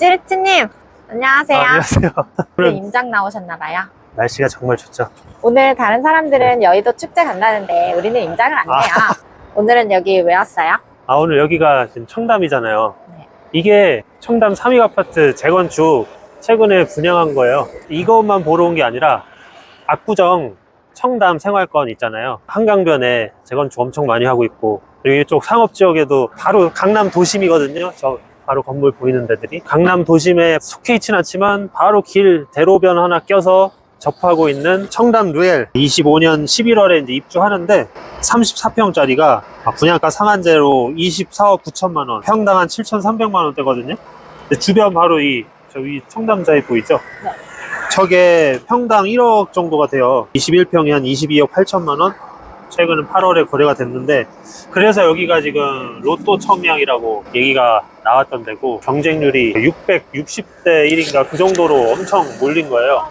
시리츠님 안녕하세요. 아, 안녕하세요. 오늘 오늘 임장 나오셨나봐요. 날씨가 정말 좋죠. 오늘 다른 사람들은 여의도 축제 간다는데 우리는 임장을 안 아. 해요. 오늘은 여기 왜 왔어요? 아, 오늘 여기가 지금 청담이잖아요. 네. 이게 청담 삼익 아파트 재건축 최근에 분양한 거예요. 이것만 보러 온 게 아니라 압구정 청담 생활권 있잖아요. 한강변에 재건축 엄청 많이 하고 있고 그리고 이쪽 상업 지역에도 바로 강남 도심이거든요. 저 바로 건물 보이는 데들이 강남 도심에 속해 있진 않지만 바로 길 대로변 하나 껴서 접하고 있는 청담 루엘 25년 11월에 이제 입주하는데 34평짜리가 분양가 상한제로 24억 9천만 원, 평당 한 7,300만 원대거든요. 주변 바로 이 저기 청담자에 보이죠? 네. 저게 평당 1억 정도가 돼요. 21평이 한 22억 8천만 원. 최근은 8월에 거래가 됐는데 그래서 여기가 지금 로또 청량이라고 얘기가 나왔던 데고 경쟁률이 660대 1인가 그 정도로 엄청 몰린 거예요.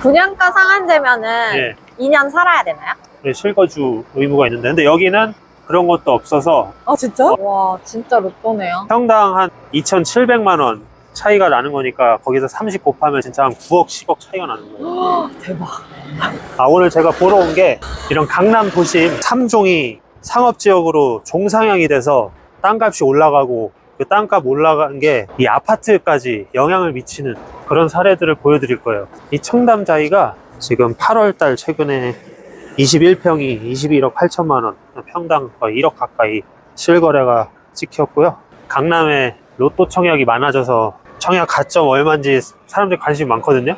분양가 상한제면은 예. 2년 살아야 되나요? 네, 실거주 의무가 있는데 근데 여기는 그런 것도 없어서 아 진짜? 와 진짜 로또네요. 평당 한 2,700만 원 차이가 나는 거니까 거기서 30 곱하면 진짜 한 9억, 10억 차이가 나는 거예요. 대박. 아, 오늘 제가 보러 온 게 이런 강남 도심 3종이 상업지역으로 종상향이 돼서 땅값이 올라가고 그 땅값 올라간 게 이 아파트까지 영향을 미치는 그런 사례들을 보여드릴 거예요. 이 청담자이가 지금 8월 달 최근에 21평이 21억 8천만 원, 평당 거의 1억 가까이 실거래가 찍혔고요. 강남에 로또 청약이 많아져서 청약 가점 얼마인지 사람들이 관심이 많거든요.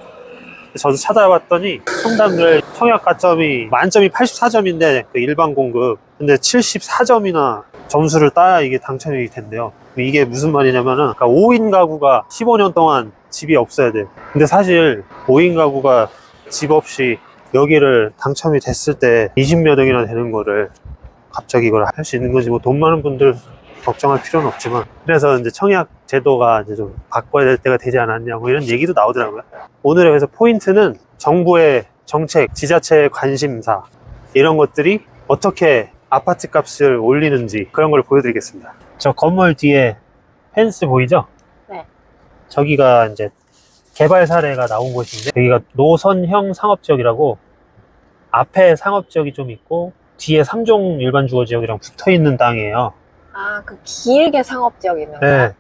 저도 찾아봤더니 청담들 청약 가점이 만점이 84점인데 그 일반 공급. 근데 74점이나 점수를 따야 이게 당첨이 된대요. 이게 무슨 말이냐면은 그러니까 5인 가구가 15년 동안 집이 없어야 돼 근데 사실 5인 가구가 집 없이 여기를 당첨이 됐을 때 20몇 억이나 되는 거를 갑자기 이걸 할 수 있는 거지. 뭐 돈 많은 분들 걱정할 필요는 없지만. 그래서 이제 청약 제도가 이제 좀 바꿔야 될 때가 되지 않았냐 뭐 이런 얘기도 나오더라고요. 오늘의 그래서 포인트는 정부의 정책, 지자체의 관심사 이런 것들이 어떻게 아파트 값을 올리는지 그런 걸 보여드리겠습니다. 저 건물 뒤에 펜스 보이죠? 네. 저기가 이제 개발 사례가 나온 곳인데 여기가 노선형 상업지역이라고 앞에 상업지역이 좀 있고 뒤에 3종 일반 주거 지역이랑 붙어 있는 땅이에요. 아 그 길게 상업지역 있는 네. 거요? 네.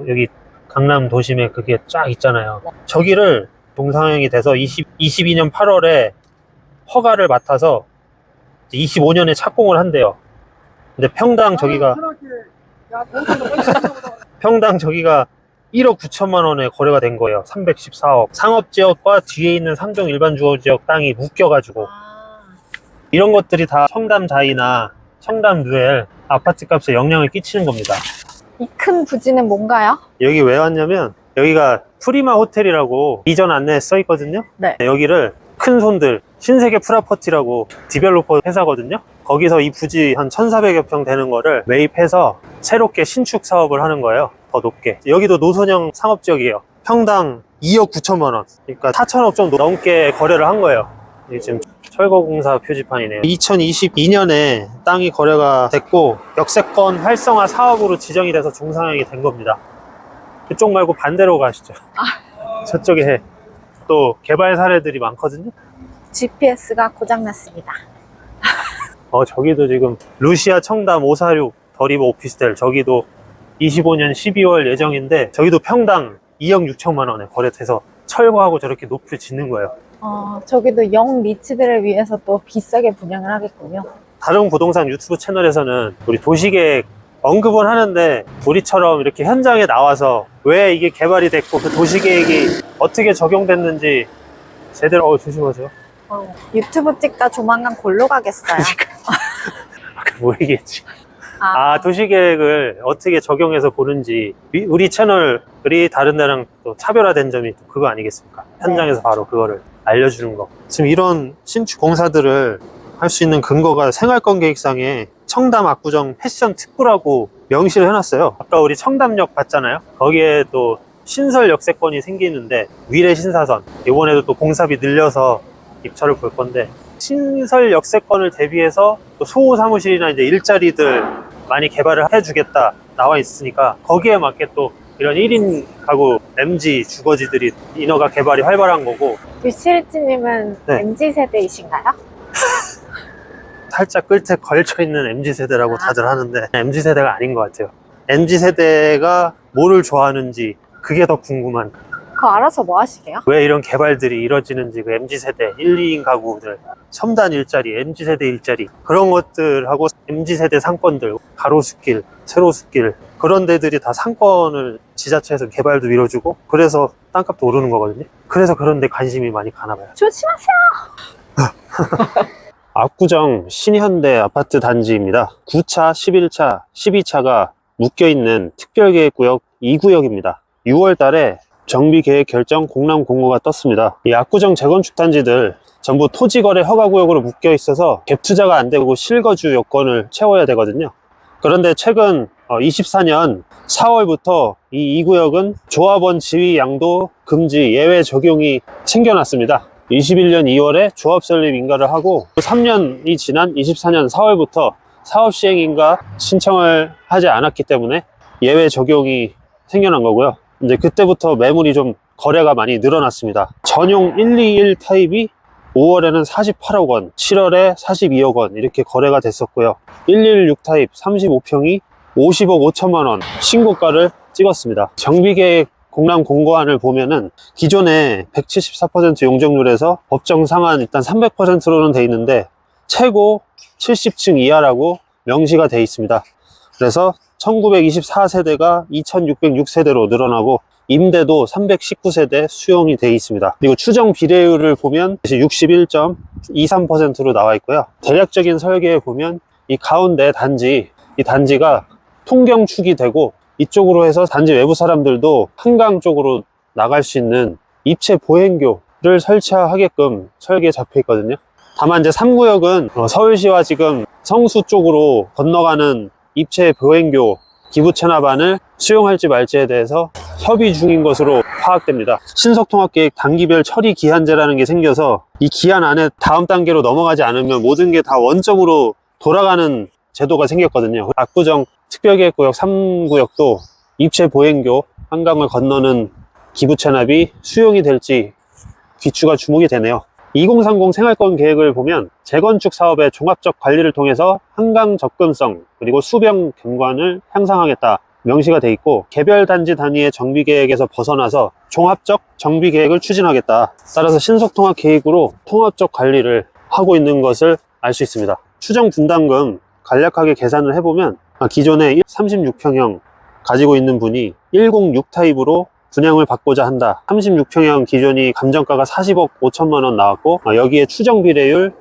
여기 강남 도심에 그게 쫙 있잖아요. 네. 저기를 동상향이 돼서 20, 22년 8월에 허가를 맡아서 25년에 착공을 한대요. 근데 평당 저기가 평당 저기가 1억 9천만 원에 거래가 된 거예요. 314억. 상업 지역과 뒤에 있는 3종 일반 주거 지역 땅이 묶여가지고 아, 이런 것들이 다 청담 자이나 청담 누엘 아파트 값에 영향을 끼치는 겁니다. 이 큰 부지는 뭔가요? 여기 왜 왔냐면 여기가 프리마 호텔이라고 이전 안내에 써 있거든요. 네. 여기를 큰 손들 신세계 프라퍼티라고 디벨로퍼 회사거든요. 거기서 이 부지 한 1,400여 평 되는 거를 매입해서 새롭게 신축 사업을 하는 거예요. 더 높게. 여기도 노선형 상업 지역이에요. 평당 2억 9천만 원. 그러니까 4천억 정도 넘게 거래를 한 거예요. 이게 지금 철거공사 표지판이네요. 2022년에 땅이 거래가 됐고 역세권 활성화 사업으로 지정이 돼서 종상향이 된 겁니다. 그쪽 말고 반대로 가시죠. 저쪽에 또 개발 사례들이 많거든요. GPS가 고장났습니다. 어, 저기도 지금 루시아 청담 546 더리버 오피스텔 저기도 25년 12월 예정인데 저기도 평당 2억 6천만 원에 거래돼서 철거하고 저렇게 높이 짓는 거예요. 어, 저기도 영 리치들을 위해서 또 비싸게 분양을 하겠군요. 다른 부동산 유튜브 채널에서는 우리 도시계획 언급은 하는데 우리처럼 이렇게 현장에 나와서 왜 이게 개발이 됐고 그 도시계획이 어떻게 적용됐는지 제대로 어, 조심하세요. 어, 유튜브 찍다 조만간 골로 가겠어요. 아까 뭐 얘기했지? 아, 아, 도시계획을 어떻게 적용해서 보는지 위- 우리 채널이 다른 데랑 또 차별화된 점이 또 그거 아니겠습니까? 현장에서 바로 그거를 알려주는 거. 지금 이런 신축 공사들을 할 수 있는 근거가 생활권 계획상에 청담 압구정 패션 특구라고 명시를 해놨어요. 아까 우리 청담역 봤잖아요. 거기에 또 신설 역세권이 생기는데 위례 신사선 이번에도 또 공사비 늘려서 입찰을 볼 건데 신설 역세권을 대비해서 또 소호 사무실이나 이제 일자리들 많이 개발을 해주겠다 나와 있으니까 거기에 맞게 또 이런 1인 가구 MG 주거지들이 인허가 개발이 활발한 거고 류시리찌님은 네. MZ 세대이신가요? 살짝 끝에 걸쳐 있는 MZ 세대라고 다들 하는데 MZ 세대가 아닌 것 같아요. MZ 세대가 뭐를 좋아하는지 그게 더 궁금한. 그거 알아서 뭐 하시게요? 왜 이런 개발들이 이뤄지는지 그 MZ 세대 1, 2인 가구들, 첨단 일자리, MZ 세대 일자리 그런 것들하고 MZ 세대 상권들, 가로수길, 세로수길 그런 데들이 다 상권을 지자체에서 개발도 밀어주고 그래서 땅값도 오르는 거거든요. 그래서 그런 데 관심이 많이 가나 봐요. 조심하세요. 압구정 신현대 아파트 단지입니다. 9차, 11차, 12차가 묶여있는 특별계획구역 2구역입니다. 6월 달에 정비계획 결정 공람 공고가 떴습니다. 이 압구정 재건축 단지들 전부 토지거래 허가구역으로 묶여 있어서 갭 투자가 안 되고 실거주 요건을 채워야 되거든요. 그런데 최근 24년 4월부터 이 2구역은 조합원 지위 양도 금지 예외 적용이 생겨났습니다. 21년 2월에 조합 설립 인가를 하고 3년이 지난 24년 4월부터 사업 시행 인가 신청을 하지 않았기 때문에 예외 적용이 생겨난 거고요. 이제 그때부터 매물이 좀 거래가 많이 늘어났습니다. 전용 121 타입이 5월에는 48억 원, 7월에 42억 원 이렇게 거래가 됐었고요. 116 타입 35평이 50억 5천만 원 신고가를 찍었습니다. 정비계획 공람 공고안을 보면은 기존에 174% 용적률에서 법정 상한 일단 300%로는 돼 있는데 최고 70층 이하라고 명시가 돼 있습니다. 그래서 1924세대가 2606세대로 늘어나고 임대도 319세대 수용이 돼 있습니다. 그리고 추정 비례율을 보면 61.23%로 나와 있고요. 대략적인 설계에 보면 이 가운데 단지, 이 단지가 통경축이 되고 이쪽으로 해서 단지 외부 사람들도 한강 쪽으로 나갈 수 있는 입체 보행교를 설치하게끔 설계에 잡혀 있거든요. 다만 이제 3구역은 어, 서울시와 지금 성수 쪽으로 건너가는 입체 보행교 기부 체납안을 수용할지 말지에 대해서 협의 중인 것으로 파악됩니다. 신속통합계획 단기별 처리 기한제라는 게 생겨서 이 기한 안에 다음 단계로 넘어가지 않으면 모든 게 다 원점으로 돌아가는 제도가 생겼거든요. 압구정 특별계획구역 3구역도 입체 보행교 한강을 건너는 기부 체납이 수용이 될지 귀추가 주목이 되네요. 2030 생활권 계획을 보면 재건축 사업의 종합적 관리를 통해서 한강 접근성 그리고 수병 경관을 향상하겠다 명시가 돼 있고 개별 단지 단위의 정비 계획에서 벗어나서 종합적 정비 계획을 추진하겠다. 따라서 신속 통합 계획으로 통합적 관리를 하고 있는 것을 알 수 있습니다. 추정 분담금 간략하게 계산을 해보면 아, 기존에 36평형 가지고 있는 분이 106 타입으로 분양을 받고자 한다. 36평형 기존이 감정가가 40억 5천만 원 나왔고 어, 여기에 추정 비례율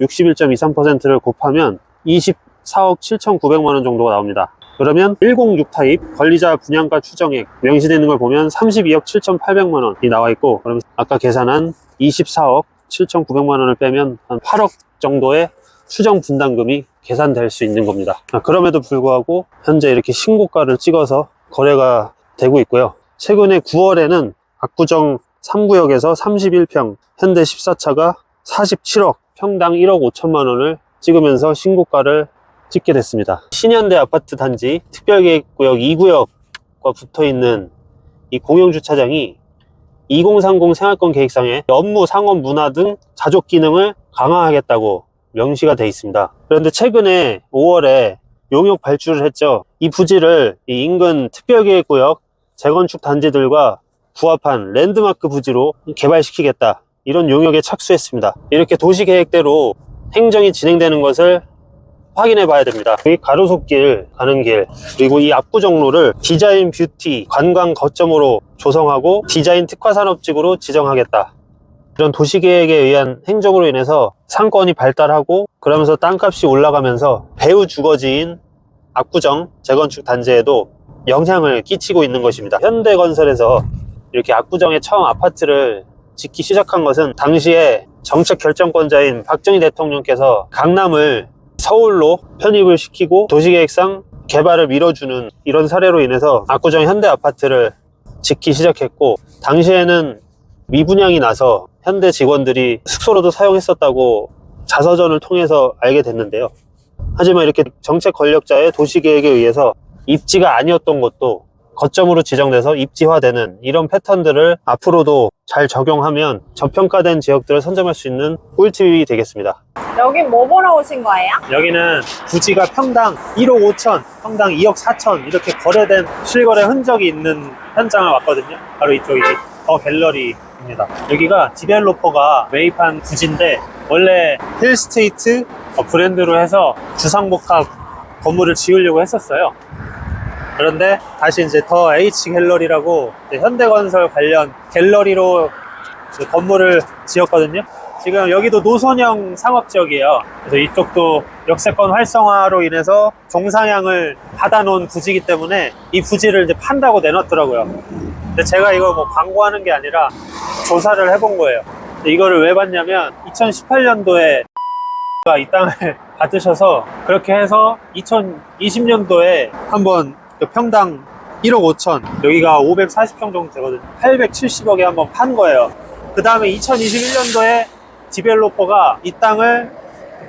61.23%를 곱하면 24억 7,900만 원 정도가 나옵니다. 그러면 106 타입 관리자 분양가 추정액 명시되는 걸 보면 32억 7,800만 원이 나와 있고 그럼 아까 계산한 24억 7,900만 원을 빼면 한 8억 정도의 추정 분담금이 계산될 수 있는 겁니다. 아, 그럼에도 불구하고 현재 이렇게 신고가를 찍어서 거래가 되고 있고요. 최근에 9월에는 압구정 3구역에서 31평 현대 14차가 47억 평당 1억 5천만 원을 찍으면서 신고가를 찍게 됐습니다. 신현대 아파트 단지 특별계획구역 2구역과 붙어 있는 이 공영주차장이 2030 생활권 계획상에 업무, 상업, 문화 등 자족 기능을 강화하겠다고 명시가 돼 있습니다. 그런데 최근에 5월에 용역 발주를 했죠. 이 부지를 이 인근 특별계획구역 재건축 단지들과 부합한 랜드마크 부지로 개발시키겠다. 이런 용역에 착수했습니다. 이렇게 도시계획대로 행정이 진행되는 것을 확인해 봐야 됩니다. 이 가로수길 가는 길, 그리고 이 압구정로를 디자인 뷰티 관광 거점으로 조성하고 디자인 특화 산업지구로 지정하겠다. 이런 도시계획에 의한 행정으로 인해서 상권이 발달하고 그러면서 땅값이 올라가면서 배후 주거지인 압구정 재건축 단지에도 영향을 끼치고 있는 것입니다. 현대건설에서 이렇게 압구정에 처음 아파트를 짓기 시작한 것은 당시에 정책 결정권자인 박정희 대통령께서 강남을 서울로 편입을 시키고 도시계획상 개발을 밀어주는 이런 사례로 인해서 압구정 현대 아파트를 짓기 시작했고 당시에는 미분양이 나서 현대 직원들이 숙소로도 사용했었다고 자서전을 통해서 알게 됐는데요. 하지만 이렇게 정책 권력자의 도시계획에 의해서 입지가 아니었던 것도 거점으로 지정돼서 입지화되는 이런 패턴들을 앞으로도 잘 적용하면 저평가된 지역들을 선점할 수 있는 꿀팁이 되겠습니다. 여기 뭐 보러 오신 거예요? 여기는 부지가 평당 1억 5천, 평당 2억 4천 이렇게 거래된 실거래 흔적이 있는 현장을 왔거든요. 바로 이쪽이 더 갤러리입니다. 여기가 디벨로퍼가 매입한 부지인데 원래 힐스테이트 브랜드로 해서 주상복합 건물을 지으려고 했었어요. 그런데 다시 이제 더 H 갤러리라고 현대건설 관련 갤러리로 이제 건물을 지었거든요. 지금 여기도 노선형 상업지역이에요. 그래서 이쪽도 역세권 활성화로 인해서 종상향을 받아놓은 부지이기 때문에 이 부지를 이제 판다고 내놨더라고요. 근데 제가 이거 뭐 광고하는 게 아니라 조사를 해본 거예요. 이거를 왜 봤냐면 2018년도에 이 땅을 받으셔서 그렇게 해서 2020년도에 한번 그 평당 1억 5천 여기가 540평 정도 되거든요 870억에 한번 판 거예요 그 다음에 2021년도에 디벨로퍼가 이 땅을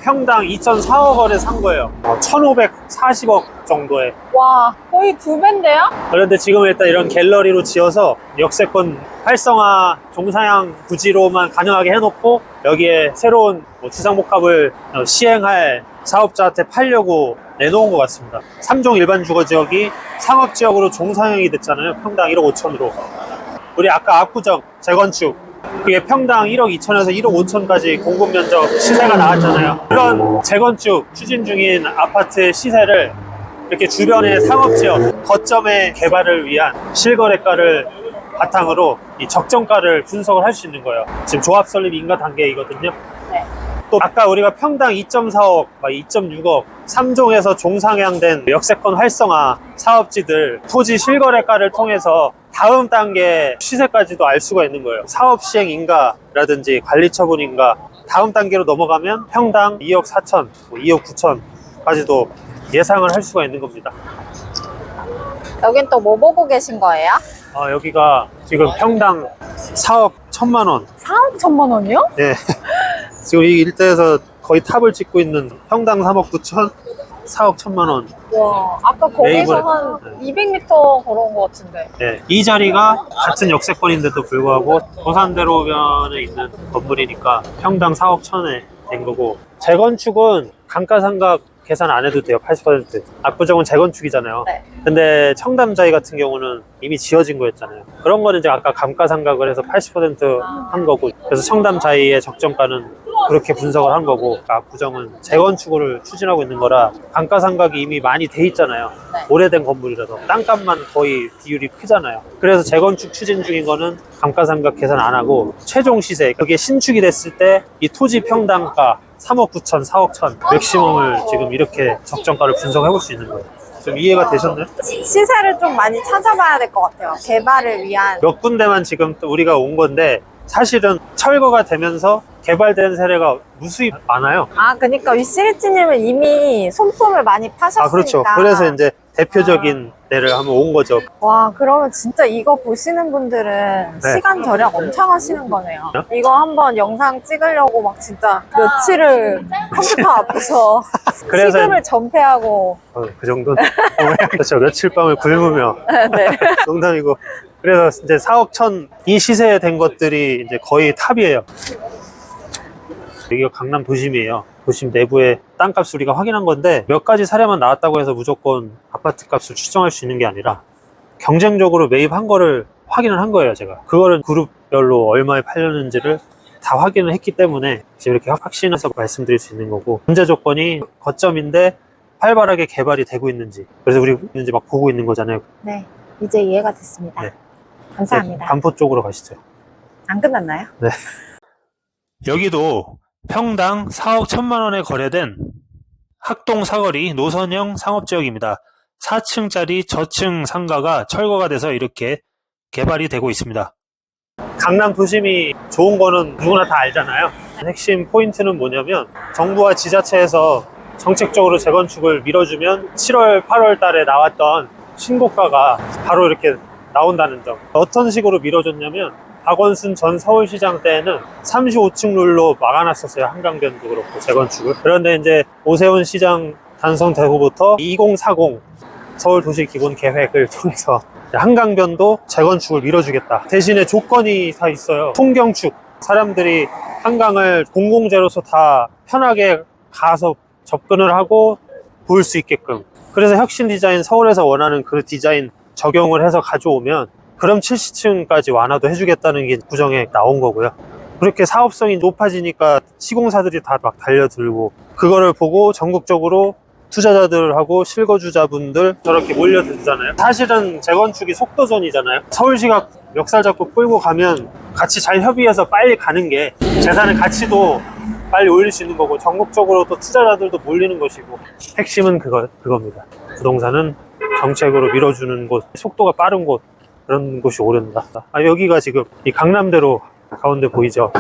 평당 2.4억 원에 산 거예요 1540억 정도에 와, 거의 두 배인데요? 그런데 지금 일단 이런 갤러리로 지어서 역세권 활성화 종사양 부지로만 가능하게 해놓고 여기에 새로운 뭐 주상복합을 어, 시행할 사업자한테 팔려고 내놓은 것 같습니다. 3종 일반 주거 지역이 상업 지역으로 종사형이 됐잖아요. 평당 1억 5천으로. 우리 아까 압구정 재건축 그게 평당 1억 2천에서 1억 5천까지 공급 면적 시세가 나왔잖아요. 그런 재건축 추진 중인 아파트의 시세를 이렇게 주변의 상업지역 거점의 개발을 위한 실거래가를 바탕으로 이 적정가를 분석을 할 수 있는 거예요. 지금 조합 설립 인가 단계이거든요. 네. 또 아까 우리가 평당 2.4억, 2.6억, 3종에서 종상향된 역세권 활성화 사업지들 토지 실거래가를 통해서 다음 단계 시세까지도 알 수가 있는 거예요. 사업 시행 인가라든지 관리 처분 인가 다음 단계로 넘어가면 평당 2억 4천, 뭐 2억 9천 까지도 예상을 할 수가 있는 겁니다. 여긴 또 뭐 보고 계신 거예요? 아, 여기가 지금 평당 4억 1 천만 원. 4억 천만 원이요? 네. 지금 이 일대에서 거의 탑을 찍고 있는 평당 3억 9천, 4억 1천만 원. 와, 아까 거기서 네이버에- 한 네. 200m 걸어온 것 같은데. 네. 이 자리가 같은 역세권인데도 불구하고 도산대로변에 있는 건물이니까 평당 4억 천에 된 거고 재건축은 감가상각 계산 안 해도 돼요 80% 압구정은 재건축이잖아요 네. 근데 청담자이 같은 경우는 이미 지어진 거였잖아요 그런 거는 이제 아까 감가상각을 해서 80%한 거고 그래서 청담자이의 적정가는 그렇게 분석을 한 거고 그러니까 압구정은 재건축을 추진하고 있는 거라 감가상각이 이미 많이 돼 있잖아요 네. 오래된 건물이라서 땅값만 거의 비율이 크잖아요. 그래서 재건축 추진 중인 거는 감가상각 계산 안 하고 최종 시세 그게 신축이 됐을 때 이 토지 평당가 3억 9천, 4억 천 맥시멈을 지금 이렇게 적정가를 분석해 볼 수 있는 거예요. 좀 이해가 되셨나요? 시세를 좀 많이 찾아봐야 될 것 같아요. 개발을 위한. 몇 군데만 지금 또 우리가 온 건데 사실은 철거가 되면서 개발된 사례가 무수히 많아요. 아, 그러니까 위시리치님은 이미 손품을 많이 파셨으니까. 아 그렇죠. 그래서 이제 대표적인 데를 한번 온 거죠. 와, 그러면 진짜 이거 보시는 분들은 네. 시간 절약 엄청 하시는 거네요. 어? 이거 한번 영상 찍으려고 막 진짜 며칠을 컴퓨터 앞에서 그래서 시간을 전폐하고. 어, 그 정도는 그렇죠. 며칠 밤을 굶으며 네. 농담이고. 그래서 이제 4억 천 이 시세에 된 것들이 이제 거의 탑이에요. 여기가 강남 도심이에요. 도심 내부의 땅값 우리가 확인한 건데 몇 가지 사례만 나왔다고 해서 무조건 아파트 값을 추정할 수 있는 게 아니라 경쟁적으로 매입한 거를 확인을 한 거예요, 제가. 그거를 그룹별로 얼마에 팔렸는지를 다 확인을 했기 때문에 지금 이렇게 확신해서 말씀드릴 수 있는 거고 문제 조건이 거점인데 활발하게 개발이 되고 있는지 그래서 우리 이제 막 보고 있는 거잖아요. 네. 이제 이해가 됐습니다. 네. 감사합니다. 반포 쪽으로 가시죠. 안 끝났나요? 여기도 평당 4억 1천만 원에 거래된 학동 사거리 노선형 상업지역입니다. 4층짜리 저층 상가가 철거가 돼서 이렇게 개발이 되고 있습니다. 강남 도심이 좋은 거는 누구나 다 알잖아요. 핵심 포인트는 뭐냐면 정부와 지자체에서 정책적으로 재건축을 밀어주면 7월, 8월 달에 나왔던 신고가가 바로 이렇게 나온다는 점. 어떤 식으로 밀어줬냐면 박원순 전 서울시장 때에는 35층 룰로 막아놨었어요. 한강변도 그렇고 재건축을. 그런데 이제 오세훈 시장 단성되고부터 2040 서울 도시 기본 계획을 통해서 한강변도 재건축을 밀어주겠다. 대신에 조건이 다 있어요. 통경축. 사람들이 한강을 공공재로서 다 편하게 가서 접근을 하고 볼 수 있게끔. 그래서 혁신 디자인 서울에서 원하는 그 디자인 적용을 해서 가져오면 그럼 70층까지 완화도 해주겠다는 게 구정에 나온 거고요. 그렇게 사업성이 높아지니까 시공사들이 다 막 달려들고 그거를 보고 전국적으로 투자자들하고 실거주자분들 저렇게 몰려들잖아요. 사실은 재건축이 속도전이잖아요. 서울시가 멱살 잡고 끌고 가면 같이 잘 협의해서 빨리 가는 게 재산의 가치도 빨리 올릴 수 있는 거고 전국적으로 또 투자자들도 몰리는 것이고 핵심은 그거, 그겁니다. 부동산은 정책으로 밀어주는 곳, 속도가 빠른 곳 그런 곳이 오른다. 아, 여기가 지금 이 강남대로 가운데 보이죠?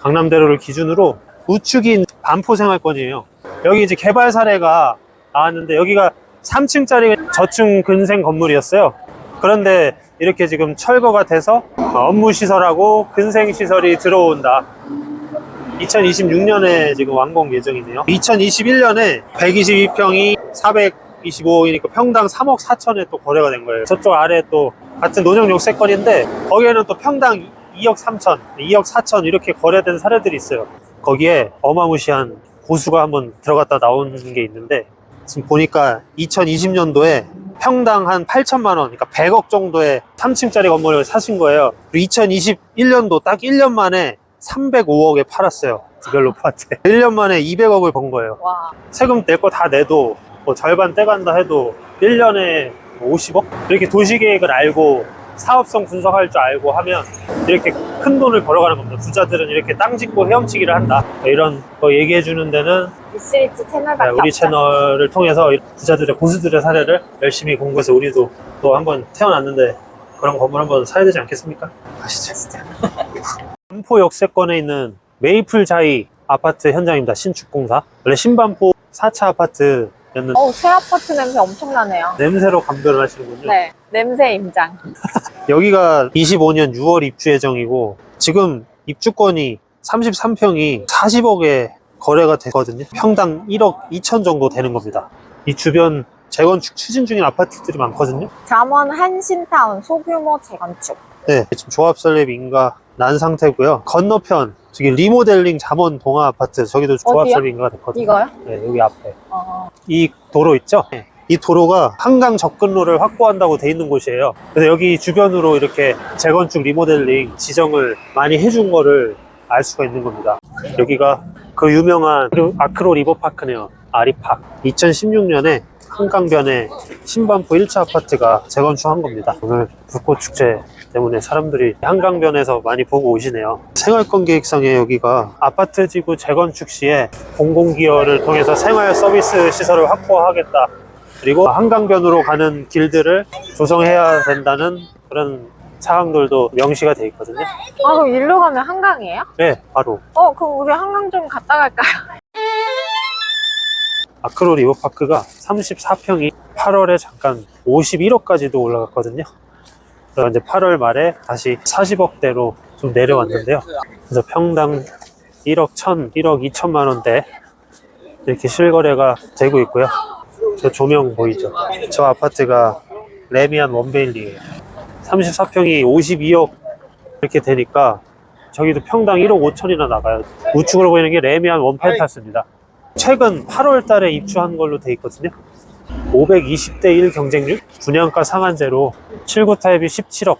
강남대로를 기준으로 우측인 반포 생활권이에요. 여기 이제 개발 사례가 나왔는데 여기가 3층짜리 저층 근생 건물이었어요. 그런데 이렇게 지금 철거가 돼서 업무 시설하고 근생 시설이 들어온다. 2026년에 지금 완공 예정이네요. 2021년에 122평이 425이니까 평당 3억 4천에 또 거래가 된 거예요. 저쪽 아래 또 같은 논영 욕세권인데 거기에는 또 평당 2억 3천, 2억 4천 이렇게 거래된 사례들이 있어요. 거기에 어마무시한 고수가 한번 들어갔다 나오는 게 있는데 지금 보니까 2020년도에 평당 한 8천만 원, 그러니까 100억 정도의 3층짜리 건물을 사신 거예요. 그리고 2021년도 딱 1년 만에 305억에 팔았어요. 디벨로퍼한테. 1년 만에 200억을 번 거예요. 와. 세금 낼 거 다 내도 뭐 절반 떼간다 해도 1년에 50억? 이렇게 도시계획을 알고 사업성 분석할 줄 알고 하면 이렇게 큰 돈을 벌어가는 겁니다. 부자들은 이렇게 땅 짓고 헤엄치기를 한다. 이런 거 얘기해 주는 데는 미스리츠 채널밖에 네, 우리 없죠. 채널을 통해서 부자들의 고수들의 사례를 열심히 공부해서 우리도 또 한번 태어났는데 그런 건물 한번 사야 되지 않겠습니까? 가시죠. 반포 역세권에 있는 메이플 자이 아파트 현장입니다. 신축공사. 원래 신반포 4차 아파트 였는데 어우, 새 아파트 냄새 엄청나네요. 냄새로 감별을 하시는군요. 네. 냄새 임장. 여기가 25년 6월 입주 예정이고 지금 입주권이 33평이 40억에 거래가 되거든요. 평당 1억 2천 정도 되는 겁니다. 이 주변 재건축 추진 중인 아파트들이 많거든요. 잠원 한신타운 소규모 재건축. 네, 지금 조합 설립 인가 난 상태고요. 건너편 저기 리모델링 잠원 동아 아파트 저기도 조합 어디요? 설립 인가가 됐거든요. 이거요? 네, 여기 앞에 어, 이 도로 있죠? 네. 이 도로가 한강 접근로를 확보한다고 돼 있는 곳이에요. 그래서 여기 주변으로 이렇게 재건축 리모델링 지정을 많이 해준 거를 알 수가 있는 겁니다. 여기가 그 유명한 아크로 리버파크네요. 아리팍. 2016년에 한강변에 신반포 1차 아파트가 재건축한 겁니다. 오늘 불꽃 축제 때문에 사람들이 한강변에서 많이 보고 오시네요. 생활권 계획상에 여기가 아파트 지구 재건축 시에 공공기여를 통해서 생활 서비스 시설을 확보하겠다. 그리고 한강변으로 가는 길들을 조성해야 된다는 그런 사항들도 명시가 돼 있거든요. 아, 그럼 일로 가면 한강이에요? 네, 바로 어, 그럼 우리 한강 좀 갔다 갈까요? 아크로 리버파크가 34평이 8월에 잠깐 51억까지도 올라갔거든요. 그래서 이제 8월 말에 다시 40억대로 좀 내려왔는데요. 그래서 평당 1억 1천, 1억 2천만 원대 이렇게 실거래가 되고 있고요. 저 조명 보이죠? 저 아파트가 레미안 원베일리예요. 34평이 52억 이렇게 되니까 저기도 평당 1억 5천이나 나가요. 우측으로 보이는 게 레미안 원펜타스입니다. 최근 8월 달에 입주한 걸로 돼 있거든요. 520대 1 경쟁률, 분양가 상한제로 79 타입이 17억,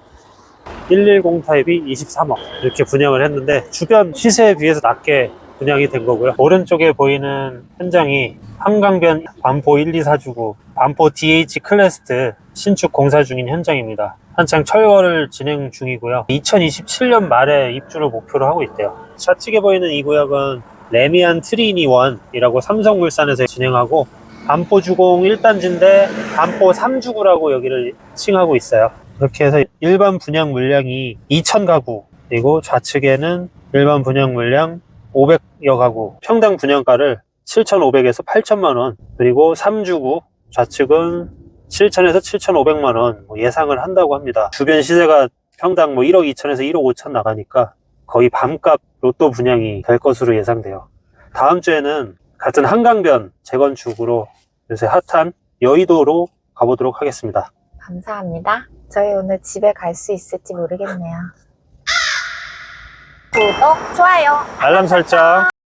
110 타입이 23억 이렇게 분양을 했는데 주변 시세에 비해서 낮게 분양이 된 거고요. 오른쪽에 보이는 현장이 한강변 반포 1, 2, 4주구 반포 DH 클래스트 신축 공사 중인 현장입니다. 한창 철거를 진행 중이고요. 2027년 말에 입주를 목표로 하고 있대요. 좌측에 보이는 이 구역은 레미안 트리니 원이라고 삼성물산에서 진행하고 반포 주공 1단지인데 반포 3주구라고 여기를 칭하고 있어요. 그렇게 해서 일반 분양 물량이 2,000 가구 그리고 좌측에는 일반 분양 물량 500여 가구 평당 분양가를 7,500에서 8천만 원 그리고 3주구 좌측은 7천에서 7,500만 원 예상을 한다고 합니다. 주변 시세가 평당 뭐 1억 2천에서 1억 5천 나가니까 거의 반값 로또 분양이 될 것으로 예상돼요. 다음 주에는 같은 한강변 재건축으로 요새 핫한 여의도로 가보도록 하겠습니다. 감사합니다. 저희 오늘 집에 갈 수 있을지 모르겠네요. 구독, 좋아요. 알람 설정.